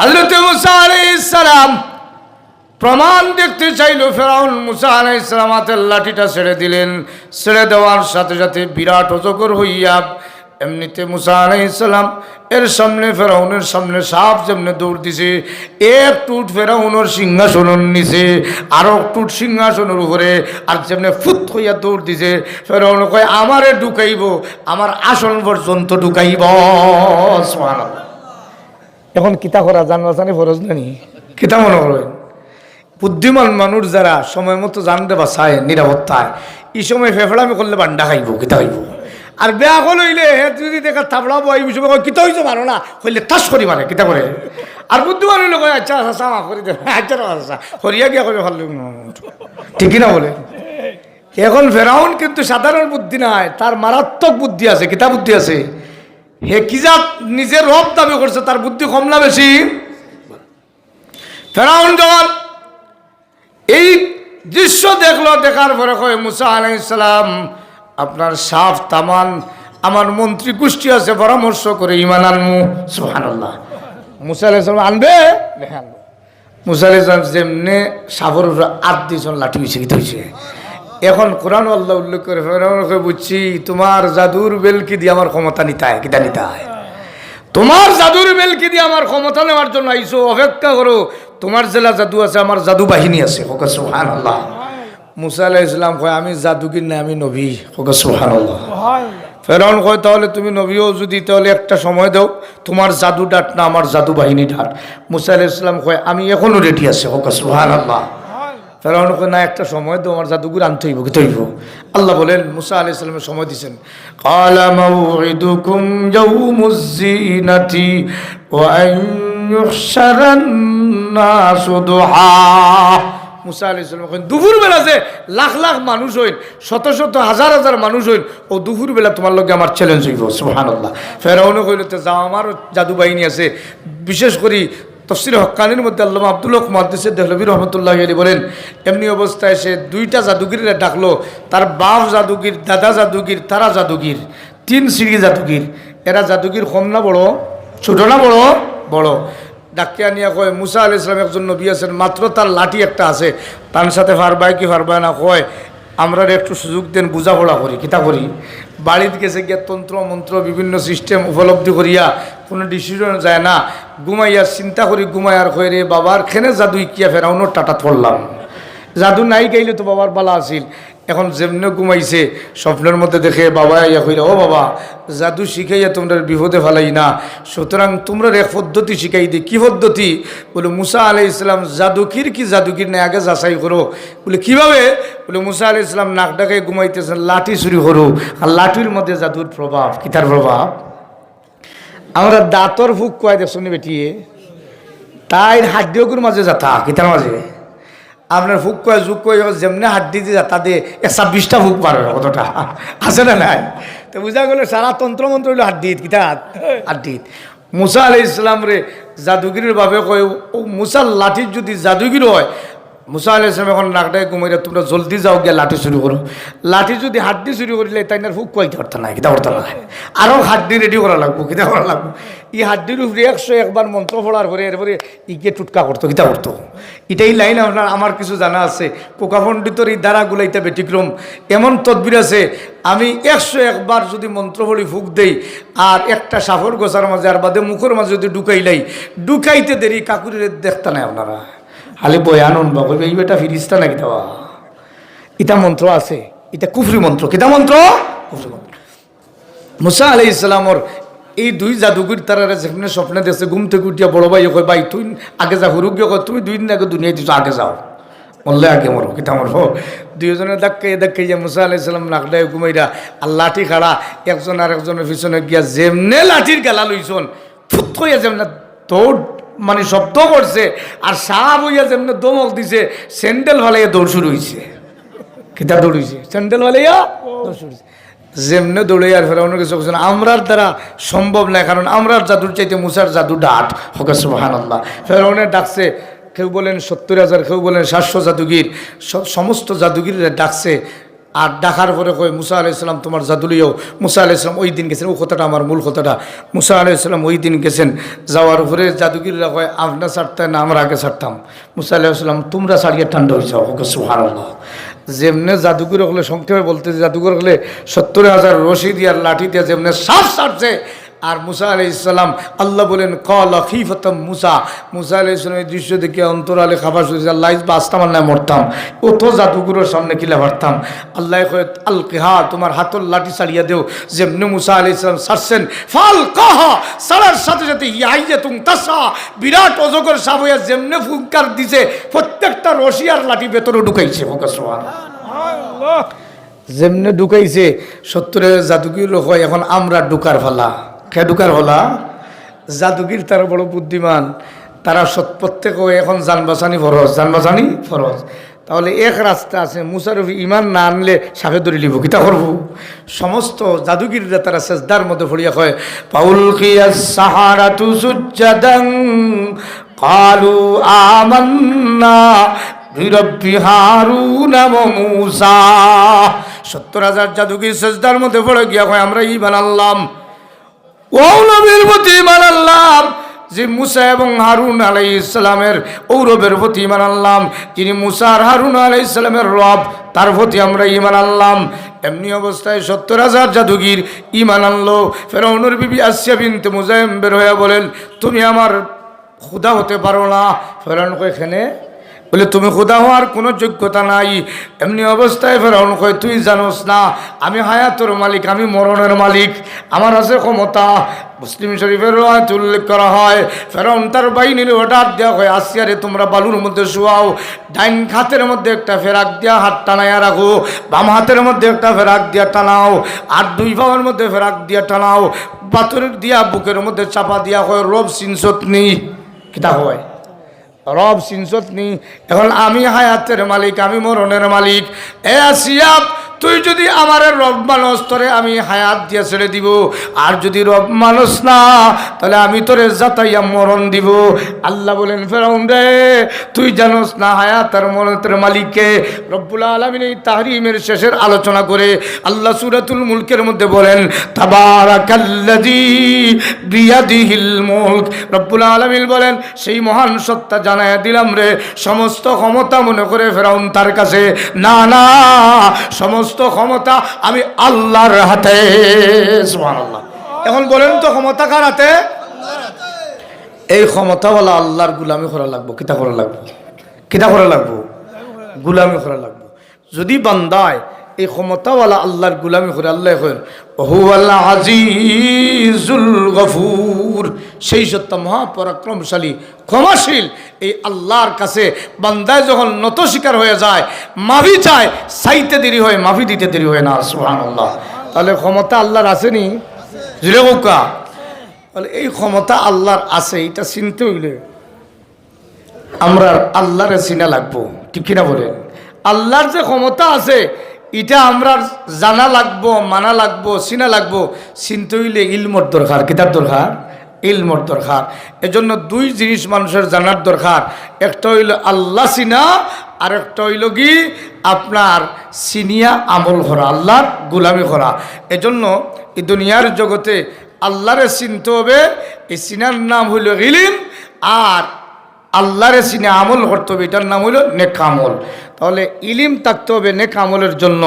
হজরত মুসা আলাইহিস সালাম প্রমাণ দেখতে চাইল, ফেরাউন মুসা আলাইহিস সালাম হাতের লাঠিটা ছেড়ে দিলেন। ছেড়ে দেওয়ার সাথে সাথে বিরাট অজগর হইয়া এমনিতে মুসা আলাইহিস সালাম এর সামনে, ফেরাউনের সামনে সাপ যেমনে দৌড় দিছে, এক টুট ফেরাউনের সিংহাসনের নিচে, আরও টুট সিংহাসনের উপরে, আর যেমনে ফুত হইয়া দৌড় দিছে, ফেরাউন কয়, আমারে ঢুকাইব, আমার আসন পর্যন্ত ঢুকাইব। সুবহানাল্লাহ। এখন কিতা করা জানবা জানি ফরজ নানি কিতা মনে করেন বুদ্ধিমান মানুষ যারা সময় মতো জানতে বা চায়, নিরাপত্তায়, এই সময় ফেফড়ামি করলে বান্ডা খাইব, কিতা খাইব? আর বেয়া কল হইলে হে যদি দেখা থাপড়া বই বিষয় কয়, কিতা হইছে মানো না? হইলে তাস করি মারে, কিতা করে? আর বুদ্ধিমান হইলে কয় আচ্ছা আচ্ছা মা করি আচ্ছা আচ্ছা হরিয়া গিয়া কবে ভালো ঠিকই না বলে? এখন ফেরাউন কিন্তু সাধারণ বুদ্ধি নাই, তার মারাত্মক বুদ্ধি আছে, কিতা বুদ্ধি আছে? হে কি যা নিজের রব দাবি করছে, তার বুদ্ধি কম না বেশি? ফেরাউন যখন এই দৃশ্য দেখল, দেখার পরে কয়, মুসা আলাইসালাম আপনার সাফ তামান আমার মন্ত্রী গোষ্ঠী আছে, পরামর্শ করে ইমান আনমু। সুহানাল্লাহ মুসা আলাইসালাম আনব? মুসা আলাইসালাম যেমনে সাফর আট দিয়েছেন লাঠি হয়েছে কি হয়েছে। এখন কোরআন আল্লাহ উল্লেখ করে ফেরাউনকে বুঝছি, তোমার জাদুর বেলকি দিয়ে আমার ক্ষমতা নিতে হয় কিতা হয় তোমার জাদুর বেলকি দিয়ে আমার ক্ষমতা নেওয়ার জন্য আইসো, অপেক্ষা করো। তোমার জেলা জাদু আছে, আমার জাদু বাহিনী আছে হোক সুহান আল্লাহ মুসা আলাহ ইসলাম কয়, আমি জাদুগির না, আমি নবী হোক সুহান আল্লাহ ফেরাউন কয়, তাহলে তুমি নবীও যদি, তাহলে একটা সময় দাও, তোমার জাদু ডাট না, আমার জাদু বাহিনী ডাট মুসা আলাহ ইসলাম কয়, আমি এখনও রেডি আছে হোক সুহান আল্লাহ ফেরাউন না একটা সময় আমার জাদুগুর আনতে হইব কি হইব। আল্লাহ বলেন, মুসা আলাহ ইসলামের সময় দুহা। মুসা আলাইহিস সালাম কইন দুপুর বেলা যে লাখ লাখ মানুষ হইন শত শত হাজার হাজার মানুষ হইন ও দুপুর বেলা তোমার লগে আমার চ্যালেঞ্জ হইব, সুবহানাল্লাহ। ফেরাউন কইল, তে যাও আমার জাদু বাহিনী আছে। বিশেষ করে তফসির হকানির মধ্যে আল্লাহ আব্দুল হক মহাদিসের দেহলবী রহমতুল্লাহ আলী বলেন, এমনি অবস্থায় সে দুইটা জাদুগিরা ডাকলো, তার বাপ জাদুগির, দাদা জাদুগির, তারা জাদুগির, তিন সিঁড়ি জাদুগির। এরা জাদুগির কম না বড়? ছোট না বড়? বড়। ডাকিয়া নিয়ে কয়, মুসা আলি ইসলাম একজন নবী আছেন, মাত্র তার লাঠি একটা আছে। তার সাথে ফারবায় কি ফারবায় না? কয় আমরা একটু সুযোগ দেন, বোঝাপড়া করি, কিতা করি। বাড়িতে গেছে গিয়া তন্ত্র, মন্ত্র, বিভিন্ন সিস্টেম উপলব্ধি করিয়া কোনো ডিসিশন যায় না। ঘুমাইয়া চিন্তা করি, ঘুমাইয়ার কয় রে বাবার? খেনে জাদু ইকিয়া ফেরাউনোর টাটা পড়লাম জাদু নাই গাইলে তো বাবার বালা আছিল। এখন যেমনে ঘুমাইছে, স্বপ্নের মধ্যে দেখে বাবা ইয়া কইলে, ও বাবা, জাদু শিখাইয়া তোমরা বিপদে ফেলাই না। সুতরাং তোমরা এক পদ্ধতি শিখাই দিই কী পদ্ধতি? বলে, মুসা আলাই ইসলাম জাদুকির কি জাদুকির না আগে যাচাই করো। বলে, কীভাবে? বলে, মুসা আলাই ইসলাম নাক ডাকে ঘুমাইতেছেন, লাঠি চুরি করো। আর লাঠির মধ্যে জাদুর প্রভাব। কিতার প্রভাব? আমরা দাঁতর ফুক কয় দেখছ নি বেটিয়ে। তাই হাড্ডিগুর মাঝে যাতা কিতার মাঝে। আপনার ফুক কয় যুগ কয় যেমনি হাড্ডি দিয়ে যাতা দিয়ে ছাব্বিশটা ফুক পারে কতটা? আছে না নাই? তো বুঝা গেল সারা তন্ত্র মন্ত্র হইল হাড্ডিত কিতা হাড্ডিত। মুসা আলি ইসলাম রে জাদুগিরির ভাবে কয়, ও মুসার লাঠির যদি জাদুগির হয় মুসা আলি ইসলাম এখন নাকটায় ঘুমাইলে, তোমরা জলদি যাও গিয়া লাঠি চুরি করো। লাঠি যদি হাড্ডি চুরি করিলে, তাই না ফুক কয় করতে নাই কিতা করতে নাই আরও হাড্ডি রেডি করা লাগবো, কিতা করা লাগবো। ই হাড্ডির উপরে একশো একবার মন্ত্র পড়ার পরে, এরপরে ইকে টুটকা করতো, কিতা করতো। এটাই লাইন আপনার, আমার কিছু জানা আছে। কোকা পণ্ডিতর এই দ্বারাগুলো এটা ব্যতিক্রম। এমন তদবির আছে, আমি একশো একবার যদি মন্ত্র পড়ি ফুক দেই, আর একটা সাফর গোছার মাঝে, আর বাদে মুখের মাঝে যদি ঢুকাইলাই ঢুকাইতে দেরি, কাকুরের দেখতে নাই আপনারা। খালি বয়ান বা কইবে এই বেটা ফিরিস্তা নাকি দেওয়া? ইটা মন্ত্র আছে, এটা কুফরি মন্ত্র। কিতা মন্ত্র? কুফরি মন্ত্র। মুসা আলাই ইসলামর এই দুই জাদুগুর তারা যেখানে স্বপ্নে দেখছে, ঘুম থেকে উঠিয়া বড় ভাই কয়, ভাই, তুই আগে যা হুরুক গিয়ে তুমি দুই দিন আগে দুনিয়ায় দিছো, আগে যাও। বললে আগে মরো, কিতা মরবো দুইজনে ধাক্কাই ধাক্কাই যে মুসা আলাই ইসলাম নাকডায় ঘুমাইরা, আর লাঠি খাড়া, একজন আর একজনের পিছনে গিয়া যেমনে লাঠির গেলা লইছন, ফুট হইয়া যেমনে দৌড় মানে শব্দ করছে, আর সাপ হইয়া যেমনি দমক দিছে, স্যান্ডেল ভালাইয়া দৌড় শুরু হয়েছে কিতা দৌড়িছে স্যান্ডেল ভালাইয়া দৌড় শুরু হয়েছে যেমনে দৌড়ে আর ফেরাউনের কিছু কিছু আমরার দ্বারা সম্ভব না, কারণ আমরার জাদুর চাইতে মুসার জাদু ডাট হকে সুবাহান আল্লাহ ফেরাউনের ডাকছে, কেউ বলেন সত্তর হাজার, কেউ বলেন সাতশো জাদুগির। স- সমস্ত জাদুগিরা ডাকছে আর ডাকার পরে কয়, মুসা আলাইসালাম তোমার জাদুলিও। মুসা আলাইসালাম ওই দিন গেছেন। ও কথাটা আমার মূল কথাটা। মুসা আলাইসালাম ওই দিন গেছেন। যাওয়ার উপরে জাদুগিরা কয় আপনার ছাড়তে না আমরা আগে ছাড়তাম। মুসা আলাইসালাম তোমরা ছাড়িয়ে ঠান্ডা হয়েছে ওকে সুহান যেমনে জাদুঘর হলে সংক্ষেপে বলতে জাদুঘর হলে সত্তর হাজার রশি আর লাঠি দিয়ে যেমনে সাপ ছাড়ছে আর মুসা আলি ইসলাম আল্লাহ বলেন কল খিফতম মুসা। মুসা আলি ইসলামের দৃশ্য দেখে অন্তরালে খাবার শুয়েছে আল্লাহ বাঁচতাম আল্লাহ মরতাম। অত জাদুগুরোর সামনে কিলা পারতাম। আল্লাহ কয়ে আল কেহা তোমার হাতর লাঠি ছাড়িয়ে দেও। যেমনি মুসা আলি ইসলাম ছাড়ছেন ফাল কাহা সারার সাথে সাথে ইয়াইয়ে তুম তাসা। বিরাট অজগর সাপ হইয়া যেমনে ফুঙ্কার দিছে প্রত্যেকটা রশিয়ার লাঠি ভেতরে ঢুকাইছে ফোকাস যেমনে ঢুকাইছে সত্তরে জাদুগির হয় এখন আমরা ঢুকার ফেলা। খে হলা জাদুগির তারা বড় বুদ্ধিমান, তারা সৎ প্রত্যেকে এখন যান বাঁচানি ফরজ যান বাঁচানি ফরজ। তাহলে এক রাস্তা আছে, মুসারফ ইমান না আনলে সাপে ধরে লিব কিতা করব? সমস্ত জাদুগিররা তারা সেজদার মধ্যে ফড়িয়া কয় পাউল কালু আমান্না সত্তর হাজার জাদুগির সেজদার মধ্যে পড়ে গিয়া হয় আমরা ইমান আনলাম। ও প্রতি ইমান আনলাম। যে মুসা এবং হারুন আলাই ইসলামের ঔরবের প্রতি ইমান আনলাম। যিনি মুসা আর হারুন আলাই ইসলামের রব, তার প্রতি আমরা ইমান আনলাম। এমনি অবস্থায় সত্তর হাজার জাদুগির ইমান আনলো। ফেরাউনের বিবি আসিয়া বিনতে মুজাহিম বের হয়ে বলেন, তুমি আমার খুদা হতে পারো না। ফেরাউন এখানে বলে, তুমি খোদা হওয়ার কোনো যোগ্যতা নাই। এমনি অবস্থায় ফেরাউন কয়, তুই জানোস না, আমি হায়াতর মালিক, আমি মরণের মালিক। আমার আছে ক্ষমতা। মুসলিম শরীফের রায়ত উল্লেখ করা হয়, ফেরাউন তার বাহিনীর অর্ডার দেওয়া হয় আসিয়ারে তোমরা বালুর মধ্যে শুয়াও, ডাইন হাতের মধ্যে একটা ফেরাক দিয়া হাত টানাইয়া রাখো, বাম হাতের মধ্যে একটা ফেরাক দিয়া টানাও, আর দুই পাওয়ার মধ্যে ফেরাক দিয়া টানাও পাথরের দিয়া বুকের মধ্যে চাপা দিয়া হয় রব সিনসত নেই। কিতা হয়? রব সিনসত নি এখন আমি হায়াতের মালিক আমি মরণের মালিক। এ আসিয়াব তুই যদি আমার রব মানুষ, তোরে আমি হায়াত দিয়ে ছেড়ে দিব। আর যদি রব মানুষ না, তাহলে আমি তোরে যাতাইয়া মরণ দিব। আল্লাহ বলেন, ফেরাউন রে, তুই জানোস না হায়াত আর মরণের মালিককে? রব্বুল আলমিন এই তাহরিমের শেষের আলোচনা করে আল্লাহ সুরাতুল মুলকের মধ্যে বলেন, তাবারাকাল্লাযী বিয়াদিহিল মুলক। রব্বুল আলামিন বলেন, সেই মহান সত্তা জানায় দিলাম রে, সমস্ত ক্ষমতা মনে করে ফেরাউন তার কাছে, না না, সমস্ত ক্ষমতা আমি আল্লাহর হাতে এখন বলেন তো ক্ষমতা কার হাতে? এই ক্ষমতাওয়ালা আল্লাহর গুলামি করা লাগবো, কিতা করা লাগবো? কিতা করা লাগবো? গুলামি করা লাগবো। যদি বান্দায় এই ক্ষমতাওয়ালা আল্লাহর গুলামি করে আল্লাহ আজিজুল গফুর, সেই সত্য মহাপরাক্রমশালী, ক্ষমাশীল এই আল্লাহর কাছে বান্দায় যখন নত শিকার হয়ে যায়, মাফি চায় সাইতে দেরি হয়, মাফি দিতে দেরি হয় না সুহান আল্লাহ তাহলে ক্ষমতা আল্লাহর আসেনি? বলে এই ক্ষমতা আল্লাহর আছে, এটা চিনতে হইলে আমরা আল্লাহরে চিনা লাগবো, ঠিক কিনা বলেন? আল্লাহর যে ক্ষমতা আছে, এটা আমরা জানা লাগবো, মানা লাগবো, চিনা লাগবো, চিনতে হইলে ইলমর দরকার, কিতার দরকার? ইলমর দরকার। এজন্য দুই জিনিস মানুষের জানার দরকার। একটা হইল আল্লাহ চিনা আর একটা হইল কি? আপনার সিনিয়া আমল করা, আল্লাহর গুলামি করা। এজন্য এই দুনিয়ার জগতে আল্লাহরে চিনতে হবে, এই চিনার নাম হইল ইলিম, আর আল্লাহরে চিনে আমল করতে হবে, এটার নাম হইল নেক আমল। তাহলে ইলিম থাকতে হবে নেক আমলের জন্য।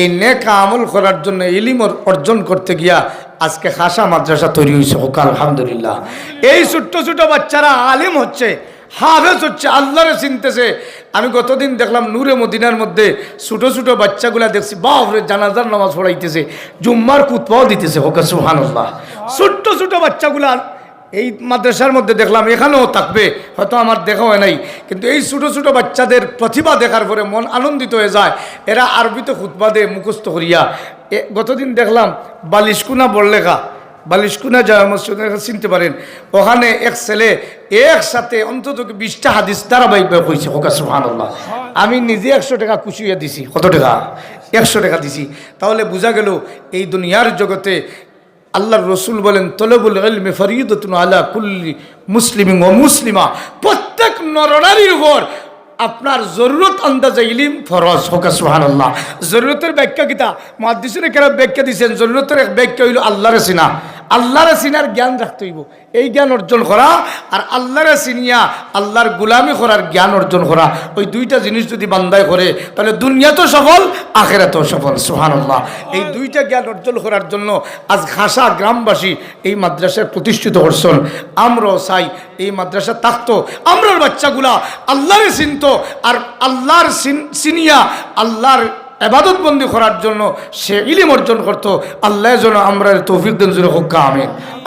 এই নেক আমল করার জন্য ইলিম অর্জন করতে গিয়া আজকে খাসা মাদ্রাসা তৈরি হয়েছে, হোক, আলহামদুলিল্লাহ। এই ছোট্ট ছোট বাচ্চারা আলিম হচ্ছে, হাফেজ হচ্ছে, আল্লাহরে চিনতেছে। আমি গতদিন দেখলাম নূরে মদিনার মধ্যে ছোটো ছোটো বাচ্চাগুলা দেখছি, বাপরে, জানাজার নামাজ পড়াইতেছে, জুম্মার কুতপাও দিতেছে, হোক সুহানুল্লাহ ছোট্ট ছোট বাচ্চাগুলা এই মাদ্রাসার মধ্যে দেখলাম, এখানেও থাকবে, হয়তো আমার দেখা হয় নাই। কিন্তু এই ছোটো ছোটো বাচ্চাদের প্রতিভা দেখার পরে মন আনন্দিত হয়ে যায়, এরা আরবিতে খুতবা দে মুখস্থ করিয়া। গতদিন দেখলাম বালিশকুনা বড়লেখা বালিশকুনা যায় মসজিদ চিনতে পারেন। ওখানে এক ছেলে একসাথে অন্তত বিশটা হাদিস ধারাবাহিকভাবে কইছে হোকা সুহানুল্লাহ আমি নিজে একশো টাকা কুচিয়ে দিছি। কত টাকা? একশো টাকা দিছি। তাহলে বোঝা গেল এই দুনিয়ার জগতে আল্লাহর রসুল বলেন, তলবুল ইলমে ফরিদতুন কুল্লি মুসলিম ও মুসলিমা। প্রত্যেক নরনারীর উপর আপনার জরুরত আন্দাজে ইলিম ফরজ, হোক সুহান আল্লাহ জরুরতের ব্যাখ্যা কিতা? মহাদিসের কেন ব্যাখ্যা দিচ্ছেন জরুরতের ব্যাখ্যা হইল আল্লাহরে চিনা আল্লাহরে চিনার জ্ঞান রাখতে হইব। এই জ্ঞান অর্জন করা আর আল্লাহরে চিনিয়া আল্লাহর গুলামি করার জ্ঞান অর্জন করা, ওই দুইটা জিনিস যদি বান্দায় করে, তাহলে দুনিয়া তো সফল, আখেরাতেও সফল। সুহান আল্লাহ এই দুইটা জ্ঞান অর্জন করার জন্য আজ ঘাসা গ্রামবাসী এই মাদ্রাসায় প্রতিষ্ঠিত করছেন। আমরাও চাই এই মাদ্রাসা থাকতো, আমরার বাচ্চাগুলা আল্লাহরে চিনত আর আল্লাহর চিন- চিনিয়া আল্লাহর এবাদত বন্দি করার জন্য সে ইলিম অর্জন করতো। আল্লাহ যেন আমরা তৌফিক দেন জন্য হোক আমিন